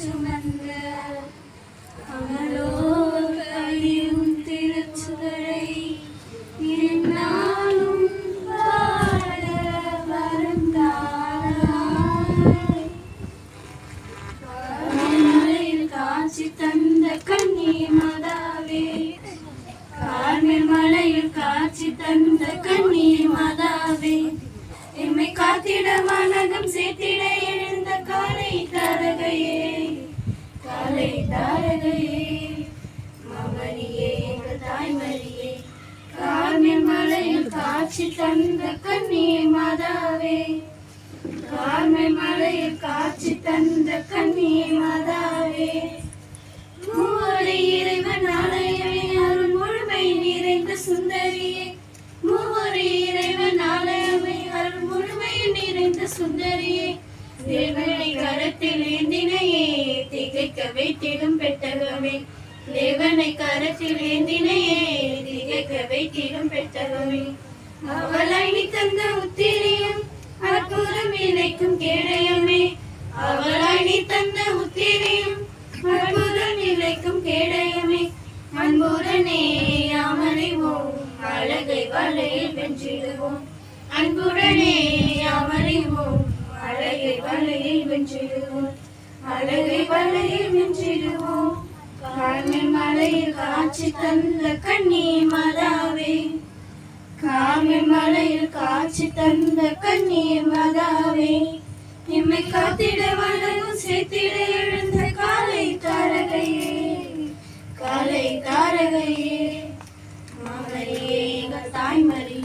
சுமந்த அமலோர் கையும் திருச்சுடரை என்னாலும் வாழ வருந்தாய் காட்சி தந்த கண்ணி மதாவே. கார்மேல் மலையில் காட்சி தந்த கண்ணி எம்மை காத்திட வானகம் சேர்த்திட காட்சி தந்த கண்ணி மாதாவே. கார்மை மலையில் காட்சி தந்த கண்ணி மாதாவே. மூவரை இறைவன் ஆலயமே அருள் முழுமை நிறைந்த சுந்தரியே. மூவரை இறைவன் ஆலயமே அருள் முழுமை நிறைந்த சுந்தரியே. தேவனை கரத்தில் ஏந்தினையே திகைக்க வைத்திடும் பெட்டகமே. தேவனை கரத்தில் ஏந்தினையே திகைக்க வைத்திடும் பெட்டகமே. அவளை நீ தந்த உத்திரியும் அற்புதம் இணைக்கும் கேடயமே. அவளை நீ தந்த உத்திரியும் அற்புதம் இணைக்கும் கேடயமே. அன்புடனே அமரிவோம் அழகை வலையில் வென்றிடுவோம். அன்புடனே அமரிவோம் அழகை வலையில் வென்றிடுவோம். அழகை வலையில் வென்றிடுவோம். மலையில் காட்சி தந்த கண்ணி மதாவே. காட்சி தந்த கண்ணீர் மதாவே. நம்மை காத்திட வளரும் சேர்த்திட எழுந்த காலை தாரகையே. காலை தாரகையே. மாமரியே எங்கள் தாய்மரியே.